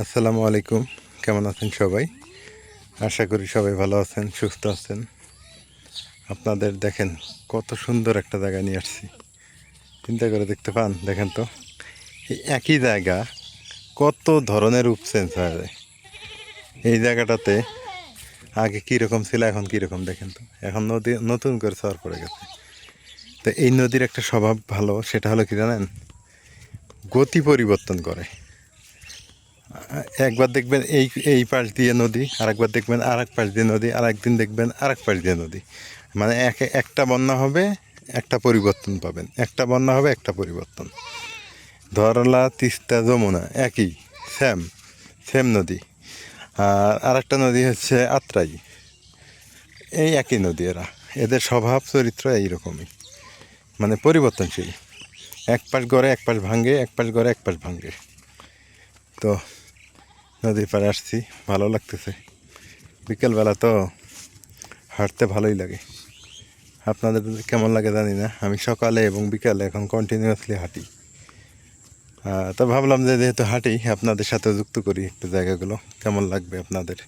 আসসালামু আলাইকুম। কেমন আছেন সবাই? আশা করি সবাই ভালো আছেন, সুস্থ আছেন। আপনাদের দেখেন, কত সুন্দর একটা জায়গা নিয়ে আসছি। চিন্তা করে দেখতে পান, দেখেন তো। এই একই জায়গা, কত ধরনের রূপ চেঞ্জ হয়ে যায় এই জায়গাটাতে আগে কীরকম ছিল, এখন কীরকম দেখেন তো। এখন নদী, নতুন করে সর পড়ে গেছে। তো এই নদীর একটা স্বভাব ভালো, সেটা হলো কি জানেন? গতি পরিবর্তন করে। একবার দেখবেন এই এই পাশ দিয়ে নদী আর একবার দেখবেন আর এক পাশ দিয়ে নদী আর একদিন দেখবেন আর এক পাশ দিয়ে নদী। মানে এক, একটা বন্যা হবে, একটা পরিবর্তন পাবেন। একটা বন্যা হবে, একটা পরিবর্তন। ধরলা, তিস্তা, যমুনা, একই সেম সেম নদী। আর আরেকটা নদী হচ্ছে আত্রাই। এই একই নদী এরা। এদের স্বভাব, চরিত্র এইরকমই। মানে পরিবর্তনশীল। এক পাশ গড়ে, এক পাশ ভাঙ্গে এক পাশ গড়ে, এক পাশ ভাঙ্গে তো নদীর পাড়ে আসছি, ভালো লাগতেছে। বিকেলবেলা তো হাঁটতে ভালোই লাগে। আপনাদের কেমন লাগে জানি না, আমি সকালে এবং বিকালে এখন কন্টিনিউয়াসলি হাঁটি। তো ভাবলাম যে যেহেতু হাঁটি, আপনাদের সাথে যুক্ত করি একটু জায়গাগুলো। কেমন লাগবে আপনাদের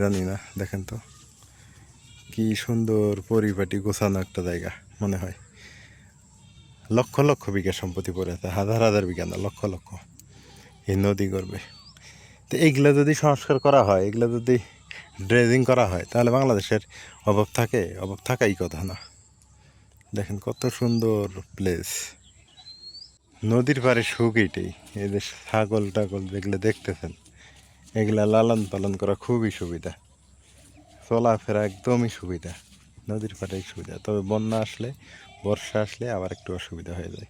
জানি না, দেখেন তো। কি সুন্দর পরিপাটি গোছানো একটা জায়গা, মনে হয়। লক্ষ লক্ষ বিঘা সম্পত্তি পড়ে আছে, হাজার হাজার বিঘা না, লক্ষ লক্ষ। এই নদী গর্বে। তো এইগুলো যদি সংস্কার করা হয় এগুলো যদি ড্রেজিং করা হয়, তাহলে বাংলাদেশের অভাব থাকে, অভাব থাকাই কথা না। দেখেন কত সুন্দর প্লেস নদীর পাড়ে সুখ এইটাই এই যে ছাগল টাগল যেগুলো দেখতেছেন, এগুলা লালন পালন করা খুবই সুবিধা। চলাফেরা একদমই সুবিধা। নদীর পাড়েই সুবিধা। তবে বন্যা আসলে, বর্ষা আসলে আবার একটু অসুবিধা হয়ে যায়।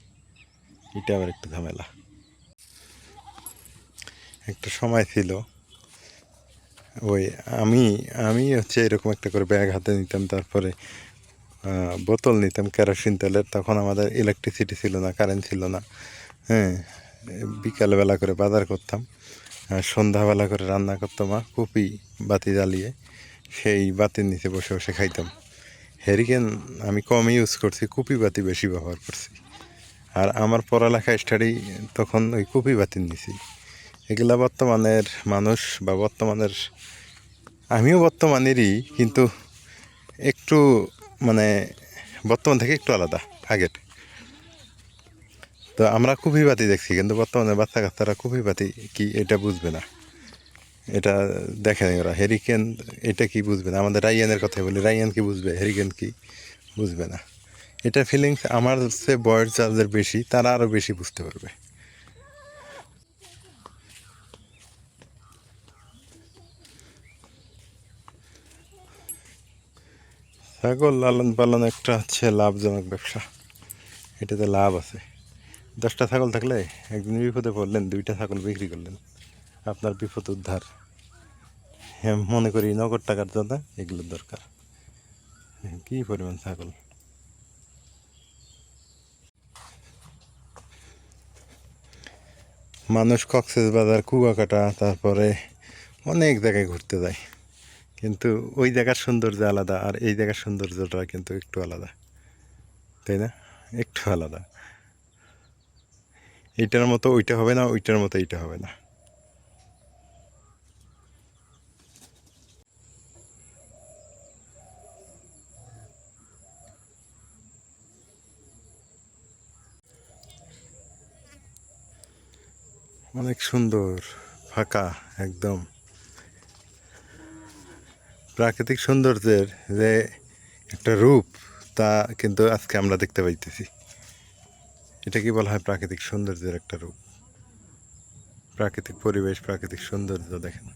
এটা আবার একটু ঝামেলা। একটা সময় ছিল। ওই আমি আমি হচ্ছে এরকম একটা করে ব্যাগ হাতে নিতাম, তারপরে বোতল নিতাম, কেরোসিন তেলের। তখন আমাদের ইলেকট্রিসিটি ছিল না কারেন্ট ছিল না। হ্যাঁ বিকালবেলা করে বাজার করতাম, আর সন্ধ্যাবেলা করে রান্না করতাম মা কুপি বাতি জ্বালিয়ে সেই বাতির নিচে বসে বসে খাইতাম। হেরিকেন আমি কম ইউজ করছি, কুপি বাতি বেশি ব্যবহার করছি। আর আমার পড়ালেখা স্টাডি তখন ওই কুপি বাতির নিচে এগুলা বর্তমানের মানুষ বা বর্তমানের, আমিও বর্তমানেরই, কিন্তু একটু মানে বর্তমান থেকে একটু আলাদা, আগের। তো আমরা কুপি বাতি দেখছি, কিন্তু বর্তমানে বাচ্চা কাচ্চারা কুপি বাতি কি এটা বুঝবে না। এটা দেখে নাই ওরা হেরিকেন এটা কি বুঝবে না? আমাদের রাইয়ানের কথাই বলি রাইয়ান কি বুঝবে? হেরিকেন কি বুঝবে না? এটা ফিলিংস আমার সে বয়স যাদের বেশি, তারা আরও বেশি বুঝতে পারবে। ছাগল লালন পালন একটা হচ্ছে লাভজনক ব্যবসা। এটাতে লাভ আছে। দশটা ছাগল থাকলে একদিন বিপদে পড়লেন, দুইটা ছাগল বিক্রি করলেন। আপনার বিপদ উদ্ধার। হ্যাঁ মনে করি নগদ টাকার জন্য এগুলোর দরকার। কি পরিমাণ ছাগল? মানুষ কক্সেস বাজার, কুয়াকাটা, তারপরে অনেক জায়গায় ঘুরতে যায়। কিন্তু ওই জায়গার সৌন্দর্য আলাদা আর এই জায়গার সৌন্দর্যটা কিন্তু একটু আলাদা। তাই না? একটু আলাদা। এইটার মতো ওইটা হবে না, ওইটার মতো এইটা হবে না। অনেক সুন্দর, ফাঁকা, একদম। প্রাকৃতিক সৌন্দর্যের যে একটা রূপ, তা কিন্তু আজকে আমরা দেখতে পাইতেছি। এটা কি বলা হয় প্রাকৃতিক সৌন্দর্যের একটা রূপ? প্রাকৃতিক পরিবেশ, প্রাকৃতিক সৌন্দর্য দেখেন।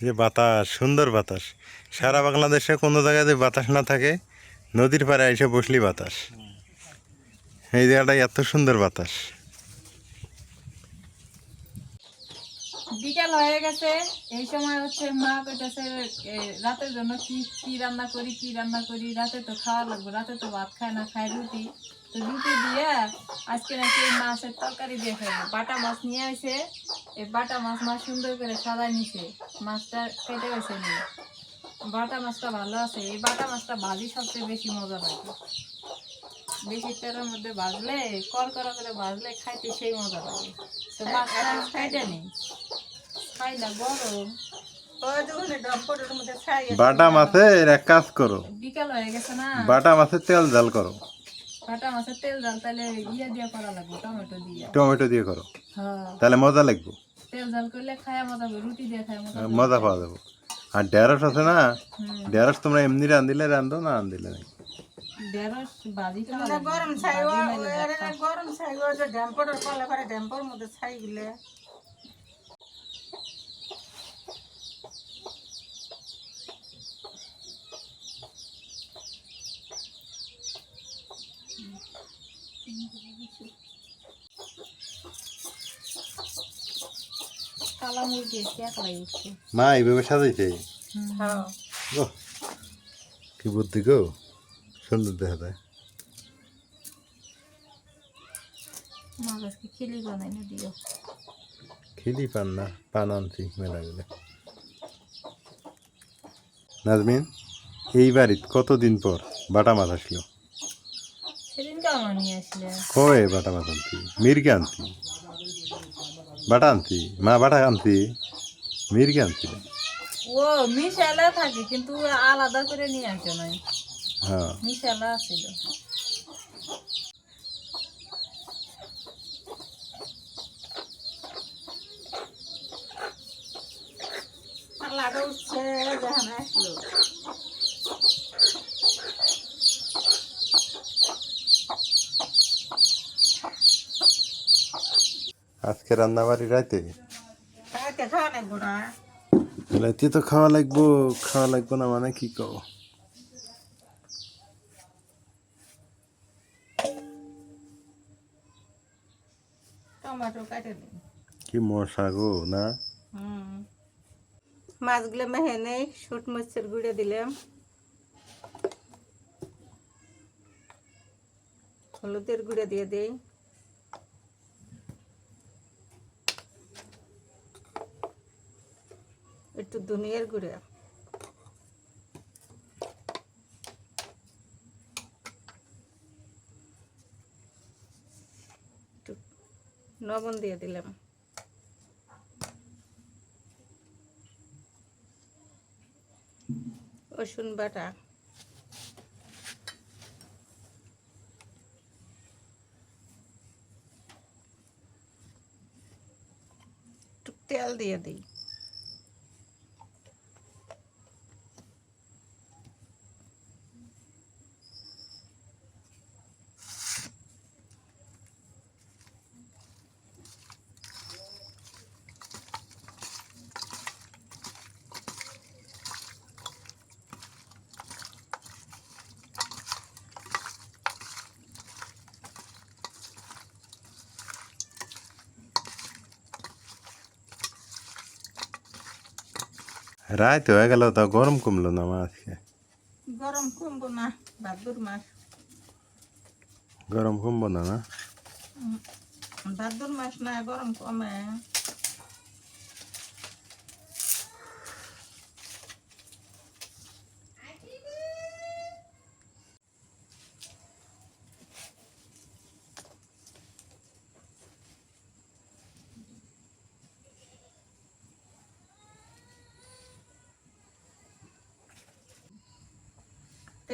যে বাতাস, সুন্দর বাতাস। সারা বাংলাদেশে কোনো জায়গায় যদি বাতাস না থাকে নদীর পাড়ে এসে বসলি বাতাস। এই জায়গাটায় এত সুন্দর বাতাস। বিকাল হয়ে গেছে, এই সময় হচ্ছে মা কইতাছে রাতের জন্য কি কি রান্না করি, কি রান্না করি? রাতে তো খাওয়া লাগবে, রাতে তো ভাত খায় না, খায় রুটি। তো রুটি দিয়ে আজকে নাকি মাছের তরকারি দিয়ে খাব বাটা মাছ নিয়ে আসে এই বাটা মাছ মাছ সুন্দর করে সাজাই নিছে। মাছটা কেটে গেছে নি বাটা মাছটা ভালো আছে এই বাটা মাছটা ভাজি সবচেয়ে বেশি মজা লাগে। বেশি তেলের মধ্যে ভাজলে কড়কড়া করে ভাজলে খাইতে সেই মজা লাগে। তো মাছটা খাইতে নেই। খাই না গরম বাটা মাছের এক কাজ করো। বিকাল হয়ে গেছে না। বাটা মাছের তেল জাল করো। বাটা মাছের তেল জাল তাহলে ইয়ে দিয়ে করা লাগবে টমেটো দিয়ে। টমেটো দিয়ে করো। হ্যাঁ। তাহলে মজা লাগবে। তেল জাল করলে খায়া মজা হবে রুটি দিয়ে খায়া মজা মজা পাওয়া যাবে। আর ঢেঁড়স আছে না ঢেঁড়স তোমরা এমনি রাঁধিলে রান্ধো না রাঁধিলে নাই। গরম ছাই। গরম ছাই ড্যাম্পর কলে করে ড্যাম্পর মধ্যে ছাই গিলে কালা মুরগি এক লাগে উঠছে মা এইভাবে সাজাইছে হ্যাঁ। কি বুদ্ধি গো সুন্দর দেখা যায়। খিলি বানাই না দিও। খিলি পান না পান আনছি মেলা গেলে। নাজমিন এই বাড়িত কতদিন পর বাটা মাছ আসলো? কবে বাটা মাছ আনতি মির্গে আনতি বাটা আনতি মা বাটা আনতি মির্গে আনতি ও মিশালা থাকে কিন্তু আলাদা করে নিয়ে আসে নাই। হ্যাঁ। মিশালা ছিল পাল্লাটা উঠছে যেখানে আসলো। আজকে রান্না বাড়ি রাইতে? রাইতে তো খাওয়া লাগবো খাওয়া লাগবো না মানে কি দিন কি মশা গো না? মাছগুলো মেহে নেই শুট মরিচের গুঁড়ে দিলাম। হলুদের গুঁড়ে দিয়ে দিই। একটু ধনিয়ার গুঁড়ে। লবণ দিয়ে দিলাম। রসুন বাটা। তেল দিয়ে দিই। রাত হয়ে গেল তা গরম কমলো না আজকে গরম কমবো না ভাদ্র মাস গরম কমবো না না ভাদ্র মাস না গরম কমে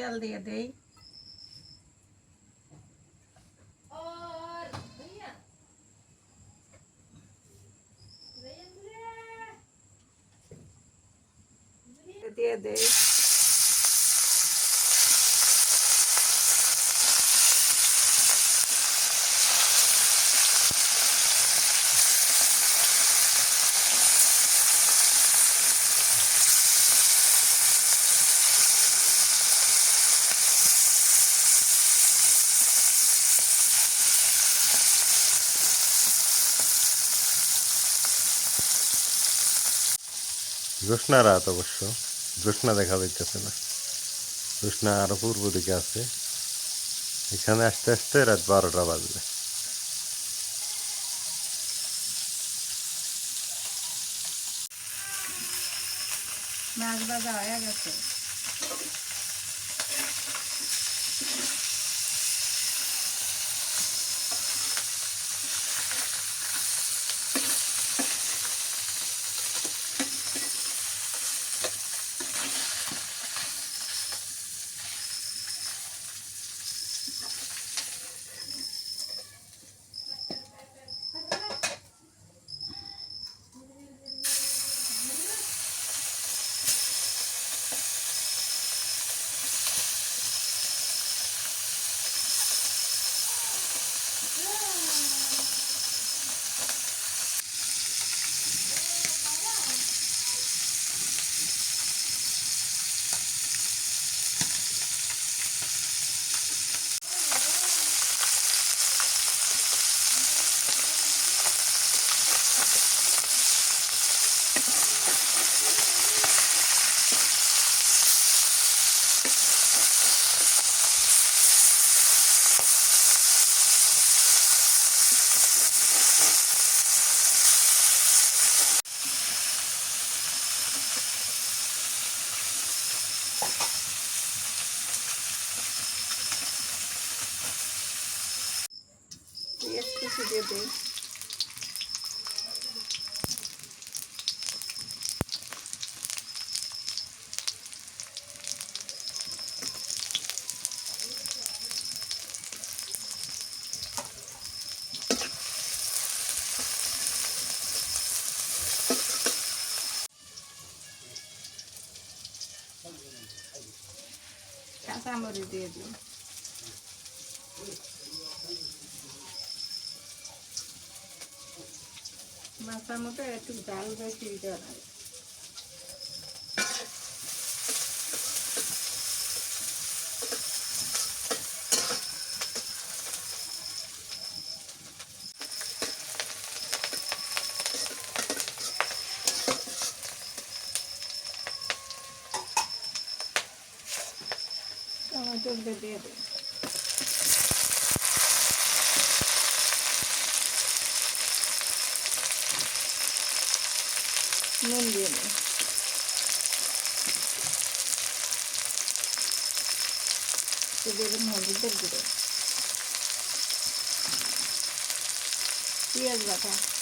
তেল দিয়ে দেই জ্যোৎস্না রাত অবশ্য। জ্যোৎস্না দেখা যাইতেছে না। জ্যোৎস্না আরও পূর্ব দিকে আছে। এখানে আস্তে আস্তে রাত বারোটা বাজবে। মাছ বাজা হয়ে গেছে। কাঁচামরিচ দিয়ে দিই। মাথার মতো একটু জাল বেশি দিতে হবে টমেটো দিয়ে দিই। নুন দিয়ে দিই। দেবেন হলুদের গুঁড়ো। পেঁয়াজ বাটা।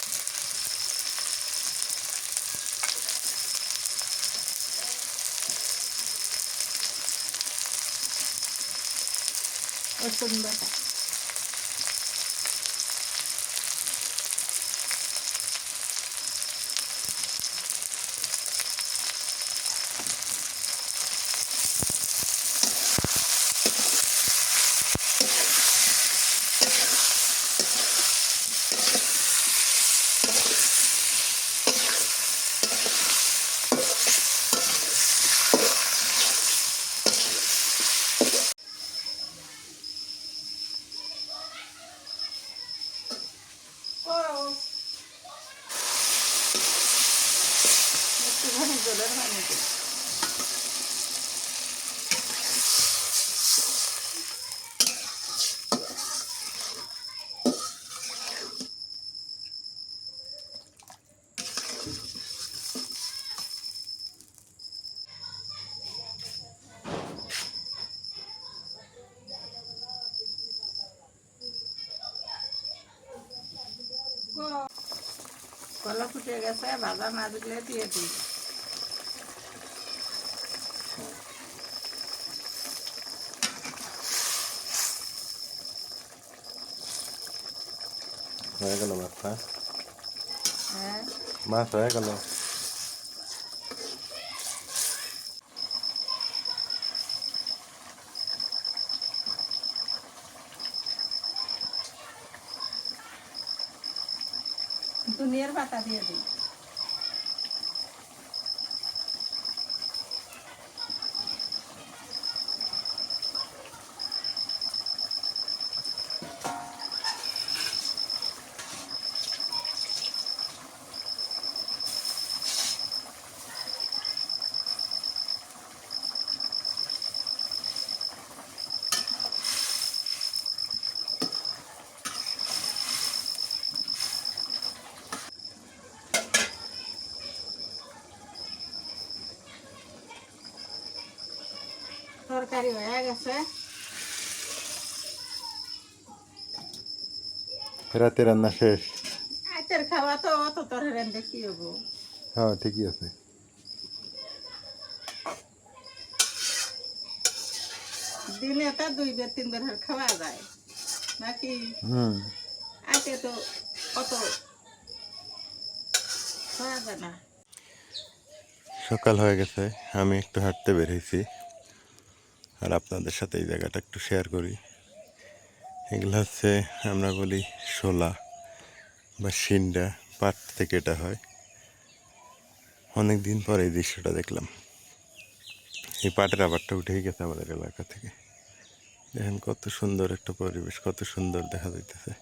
রসুন বাটা একটুখানি জলের পানি দিই কলা ফুটে গেছে ভাজা মাছগুলো দিয়ে দিই। হয়ে গেল মাছটা হ্যাঁ। মাছ হয়ে গেল। ধনিয়ার পাতা দিয়ে দিই। তরকারি হয়ে গেছে। রাতে রান্না শেষ? আইতের খাওয়া তো অত তরকারি রান্ধে কি হব? হ্যাঁ ঠিকই আছে। দিনে তো দুই বের তিন বের খাওয়া যায়। নাকি? হুম। আইতে তো অত খাওয়া যায় না। সকাল হয়ে গেছে আমি একটু হাঁটতে বেরিয়েছি আর আপনাদের সাথে এই জায়গাটা একটু শেয়ার করি। এগুলো হচ্ছে, আমরা বলি শোলা বা সিন্ডা পাট থেকে এটা হয়। অনেক দিন পরে এই দৃশ্যটা দেখলাম। এই পাটের আবারটা উঠেই গেছে আমাদের এলাকা থেকে। দেখেন কত সুন্দর একটা পরিবেশ, কত সুন্দর দেখা যাইতেছে।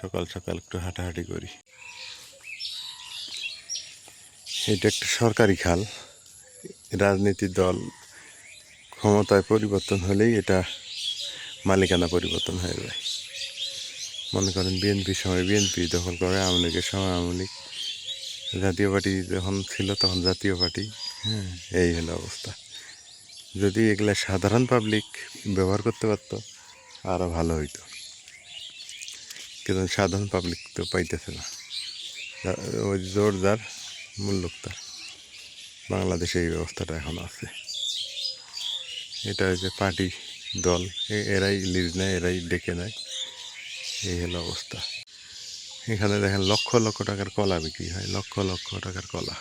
সকাল সকাল একটু হাঁটাহাঁটি করি। এটা একটা সরকারি খাল। রাজনীতির দল ক্ষমতায় পরিবর্তন হলেই এটা মালিকানা পরিবর্তন হয়ে যায়। মনে করেন বিএনপির সময় বিএনপি দখল করে, আওয়ামী লীগের সময় আওয়ামী লীগ। জাতীয় পার্টি যখন ছিল তখন জাতীয় পার্টি। হ্যাঁ এই হলো অবস্থা। যদি এগুলো সাধারণ পাবলিক ব্যবহার করতে পারতো আরও ভালো হইতো। কিন্তু সাধারণ পাবলিক তো পাইতেছে না। ওই জোরদার মূল্যক তার বাংলাদেশে এই ব্যবস্থাটা এখন আছে। এটা হচ্ছে পার্টি দল। এরাই লিজ নেয়, এরাই ডেকে নেয়। এই হলো অবস্থা। এখানে দেখেন লক্ষ লক্ষ টাকার কলা বিক্রি হয়, লক্ষ লক্ষ টাকার কলা।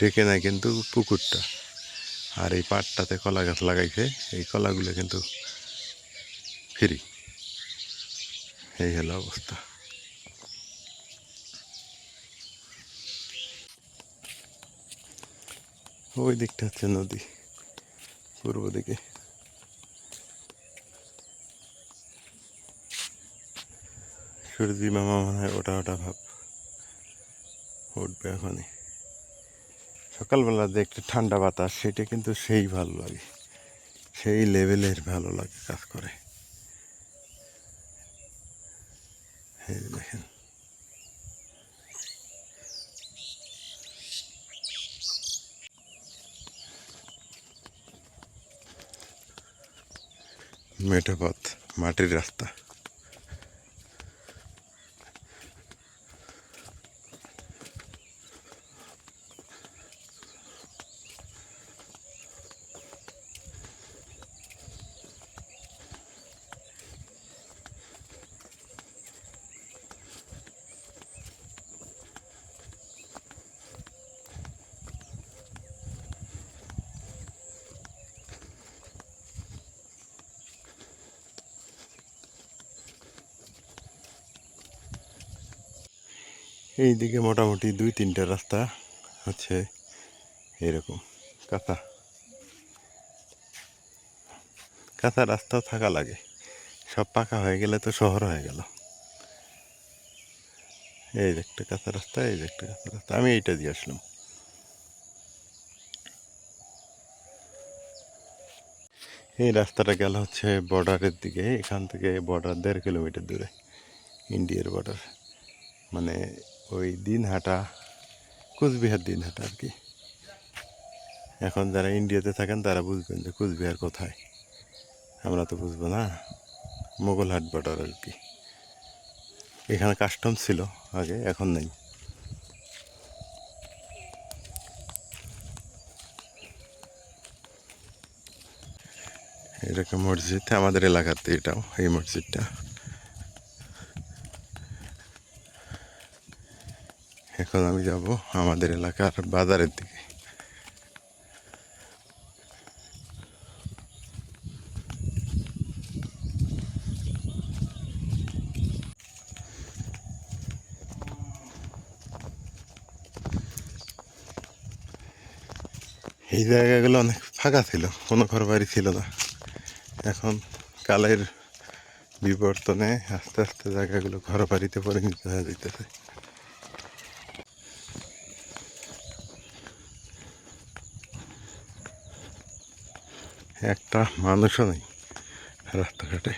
ডেকে নেয় কিন্তু পুকুরটা। আর এই পাটটাতে কলা গাছ লাগাইছে, এই কলাগুলো কিন্তু ফ্রি। এই হলো অবস্থা। ওই দিকটা হচ্ছে নদী। পূর্ব দিকে সূর্যি মামা মনে হয় ওটা ওটা ভাব। উঠবে এখনই। সকালবেলা যে একটু ঠান্ডা বাতাস, সেটা কিন্তু সেই ভালো লাগে। সেই লেভেলের ভালো লাগে কাজ করে। এই দেখেন। মেঠো পথ মাটির রাস্তা। এই দিকে মোটামুটি দুই তিনটা রাস্তা হচ্ছে এরকম। কাঁচা কাঁচা রাস্তাও থাকা লাগে। সব পাকা হয়ে গেলে তো শহর হয়ে গেল। এই যে একটা কাঁচা রাস্তা, এই যে একটা কাঁচা রাস্তা। আমি এইটা দিয়ে আসলাম। এই রাস্তাটা গেল হচ্ছে বর্ডারের দিকে। এখান থেকে বর্ডার দেড় কিলোমিটার দূরে, ইন্ডিয়ার বর্ডার। মানে ওই দিনহাটা, কুচবিহার দিনহাটা আর কি। এখন যারা ইন্ডিয়াতে থাকেন, তারা বুঝবেন যে কুচবিহার কোথায়। আমরা তো বুঝব না, মোগলহাট বর্ডার আর কি। এখানে কাস্টম ছিল আগে, এখন নেই। এরকম মসজিদ, আমাদের এলাকাতে এটাও, এই মসজিদটা। এখন আমি যাব আমাদের এলাকার বাজারের দিকে। এই জায়গাগুলো অনেক ফাঁকা ছিল, কোনো ঘর বাড়ি ছিল না। এখন কালের বিবর্তনে আস্তে আস্তে জায়গাগুলো ঘর বাড়িতে পরিণত হয়ে যেতেছে। একটা মানুষও নেই রাস্তাঘাটে।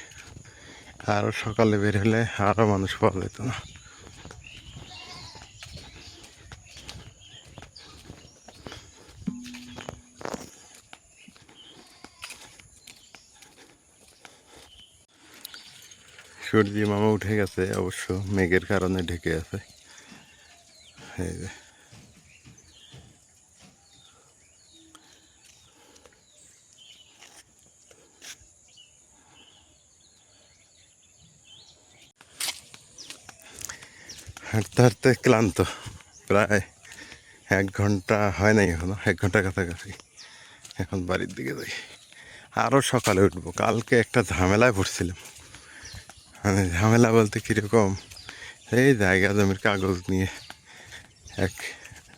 আরও সকালে বের হলে আরও মানুষ পাওয়া যেত না। সূর্যি মামা উঠে গেছে, অবশ্য মেঘের কারণে ঢেকে আছে। এই যে। হাঁটতে হাঁটতে ক্লান্ত। প্রায় এক ঘণ্টা হয় নাই এখনও, এক ঘণ্টা কাছাকাছি। এখন বাড়ির দিকে যাই। আরও সকালে উঠবো। কালকে একটা ঝামেলায় পড়ছিলাম মানে ঝামেলা বলতে কীরকম? এই জায়গা জমির কাগজ নিয়ে এক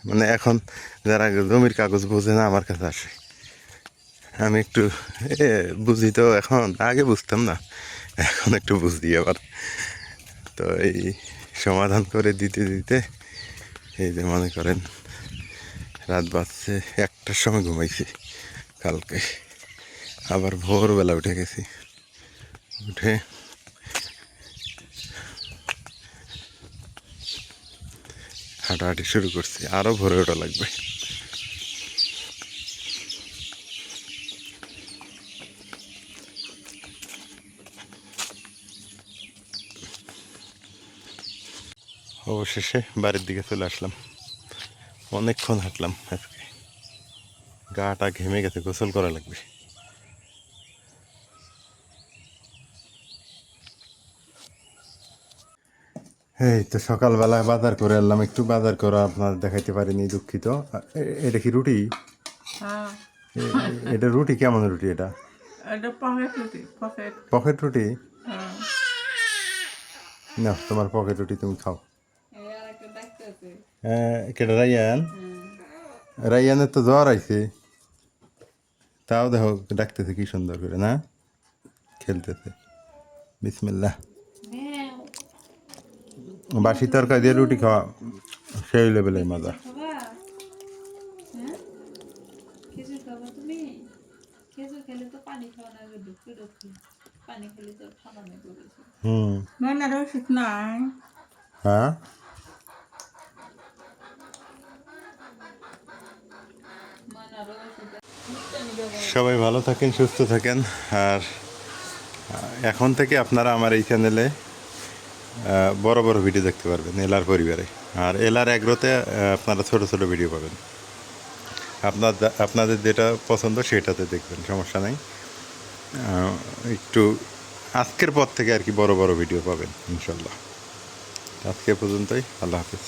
মানে এখন যারা জমির কাগজ বোঝে না, আমার কাছে আসে। আমি একটু, এ, বুঝি তো এখন? আগে বুঝতাম না। এখন একটু বুঝি আবার। তো এই সমাধান করে দিতে দিতে এই যে মনে করেন রাত বাজছে একটার সময় ঘুমাইছি কালকে। আবার ভোরবেলা উঠে গেছি। উঠে হাঁটাহাঁটি শুরু করছি। আরও ভোরে ওঠা লাগবে। অবশেষে বাড়ির দিকে চলে আসলাম। অনেকক্ষণ হাঁটলাম আজকে। গাটা ঘেমে গেছে গোসল করা লাগবে। এই তো সকালবেলা বাজার করে এলাম একটু বাজার করা আপনার দেখাইতে পারিনি দুঃখিত। এটা কি রুটি? হ্যাঁ। এটা রুটি কেমন রুটি এটা? এটা পকেট রুটি পকেট। পকেট রুটি? হ্যাঁ। না তোমার পকেট রুটি তুমি খাও এই আর একটা ডাক্তার আছে হ্যাঁ, কেটা রাইয়ান রাইয়ানের তো জ্বর আইছে তাও দেখো ডাকতেছে কি সুন্দর করে না খেলতেছে বিসমিল্লাহ বাসি তরকারি দিয়ে রুটি খাওয়া সেই লেভেলের মজা হ্যাঁ না না হুম নাই হ্যাঁ সবাই ভালো থাকেন, সুস্থ থাকেন। আর এখন থেকে আপনারা আমার এই চ্যানেলে বড় বড় ভিডিও দেখতে পারবেন, এলার পরিবারে। আর এলার এগ্রোতে আপনারা ছোট ছোট ভিডিও পাবেন। আপনার আপনাদের যেটা পছন্দ সেটাতে দেখবেন, সমস্যা নেই। একটু আজকের পর থেকে আর কি বড় বড় ভিডিও পাবেন, ইনশাল্লাহ। আজকে পর্যন্তই, আল্লাহ হাফিজ।